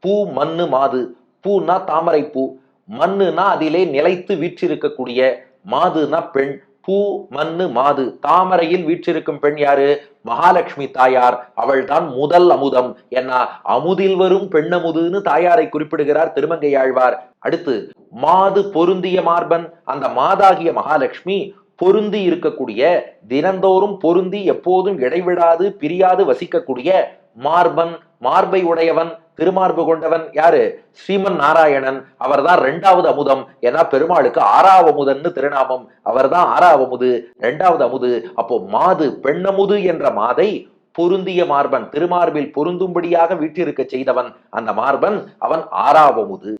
பூ மண்ணு மாது. பூனா தாமரை பூ. மண்ணுனா அதிலே நிலைத்து வீற்றிருக்கக்கூடிய மாதுனா பெண். பூ மண்ணு மாது. தாமரையில் வீற்றிருக்கும் பெண் யாரு? மகாலட்சுமி தாயார். அவள்தான் முதல் அமுதம். என்ன அமுதில் வரும் பெண்ணமுதுன்னு தாயாரை குறிப்பிடுகிறார் திருமங்கையாழ்வார். அடுத்து மாது பொருந்திய மார்பன். அந்த மாதாகிய மகாலட்சுமி பொருந்தி இருக்கக்கூடிய தினந்தோறும் பொருந்தி எப்போதும் இடைவிடாது பிரியாது வசிக்கக்கூடிய மார்பன் மார்பை உடையவன். திருமார்பு கொண்டவன் யாரு? ஸ்ரீமன் நாராயணன் அவர்தான் ரெண்டாவது அமுதம். ஏன்னா பெருமாளுக்கு ஆறாவது அமுதன்னு திருநாமம். அவர்தான் ஆறாவது அமுது ரெண்டாவது அமுது. அப்போ மாது பெண்ணமுது என்ற மாதை பொருந்திய மார்பன். திருமார்பில் பொருந்தும்படியாக வீட்டிருக்க செய்தவன் அந்த மார்பன். அவன் ஆறாவமுது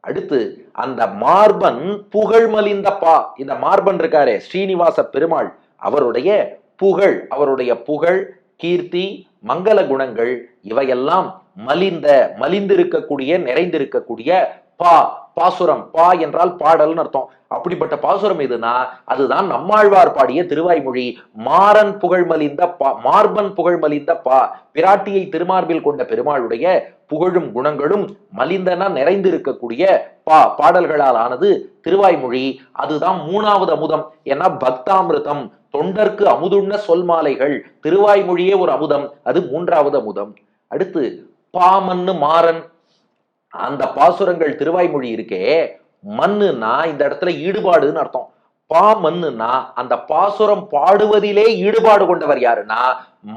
அடுத்து அந்த மார்பன் புகழ் மலிந்த பா. இந்த மார்பன் இருக்காரே ஸ்ரீனிவாச பெருமாள். அவருடைய புகழ் அவருடைய புகழ் கீர்த்தி மங்கள குணங்கள் இவையெல்லாம் மலிந்த மலிந்திருக்கக்கூடிய நிறைந்திருக்கக்கூடிய பா பாசுரம். பா என்றால் பாடல்னு அர்த்தம். அப்படிப்பட்ட பாசுரம் எதுனா அதுதான் நம்மாழ்வார் பாடிய திருவாய்மொழி. மாறன் புகழ் மலிந்த பா மார்பன் புகழ் மலிந்த பா. பிராட்டியை திருமார்பில் கொண்ட பெருமாளுடைய புகழும் குணங்களும் மலிந்தன நிறைந்திருக்கக்கூடிய பா பாடல்களால் ஆனது திருவாய்மொழி. அதுதான் மூணாவது அமுதம். ஏன்னா பக்தாமிருதம். தொண்டர்க்கு அமுதுண்ண சொல் மாலைகள் திருவாய்மொழியே ஒரு அமுதம் அது மூன்றாவது அமுதம். அடுத்து பாமன்னு மாறன். அந்த பாசுரங்கள் திருவாய்மொழி இருக்கே மண்ணுன்னா இந்த இடத்துல ஈடுபாடுன்னு அர்த்தம். பா மண்ணுன்னா அந்த பாசுரம் பாடுவதிலே ஈடுபாடு கொண்டவர் யாருன்னா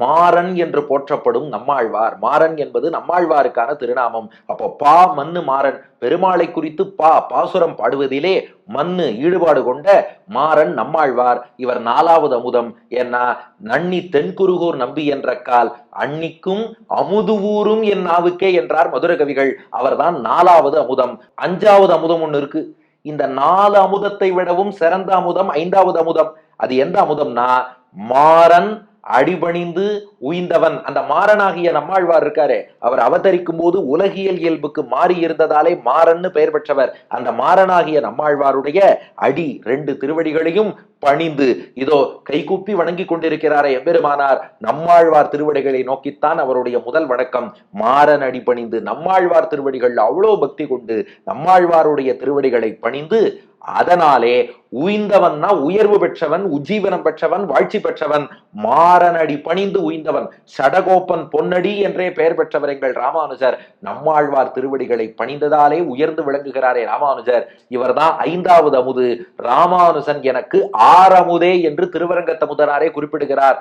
மாறன் என்று போற்றப்படும் நம்மாழ்வார். மாறன் என்பது நம்மாழ்வாருக்கான திருநாமம். அப்போ பா மண்ணு மாறன். பெருமாளை குறித்து பா பாசுரம் பாடுவதிலே மண்ணு ஈடுபாடு கொண்ட மாறன் நம்மாழ்வார். இவர் நாலாவது அமுதம். ஏன்னா நன்னி தென்குருகூர் நம்பி என்ற கால் அன்னிக்கும் அமுது ஊரும் என் நாவுக்கே என்றார் மதுர கவிகள். அவர்தான் நாலாவது அமுதம். அஞ்சாவது அமுதம் ஒன்று இருக்கு. இந்த நாலு அமுதத்தை விடவும் சிறந்த அமுதம் ஐந்தாவது அமுதம். அது எந்த அமுதம்னா மாறன் அடிபணிந்து உயிந்தவன். அந்த மாறனாகிய நம்மாழ்வார் இருக்காரு அவர் அவதரிக்கும் போது உலகியல் இயல்புக்கு மாறி இருந்ததாலே மாறன்னு பெயர் பெற்றவர். அந்த மாறனாகிய நம்மாழ்வாருடைய அடி ரெண்டு திருவடிகளையும் பணிந்து இதோ கைகூப்பி வணங்கி கொண்டிருக்கிறாரே எம்பெருமானார். நம்மாழ்வார் திருவடிகளை நோக்கித்தான் அவருடைய முதல் வணக்கம். மாறன் அடி பணிந்து நம்மாழ்வார் திருவடிகள் அவ்வளோ பக்தி கொண்டு நம்மாழ்வாருடைய திருவடிகளை பணிந்து அதனாலே உய்ந்தவன்னா உயர்வு பெற்றவன் உஜ்ஜீவனம் பெற்றவன் வாழ்ச்சி பெற்றவன் மாறனடி பணிந்து உய்ந்தவன் சடகோப்பன் பொன்னடி என்றே பெயர் பெற்றவர் எங்கள் ராமானுஜர். நம்மாழ்வார் திருவடிகளை பணிந்ததாலே உயர்ந்து விளங்குகிறாரே ராமானுஜர். இவர்தான் ஐந்தாவது அமுது. ராமானுஜன் எனக்கு ஆறமுதே என்று திருவரங்கத்த முதலாரே குறிப்பிடுகிறார்.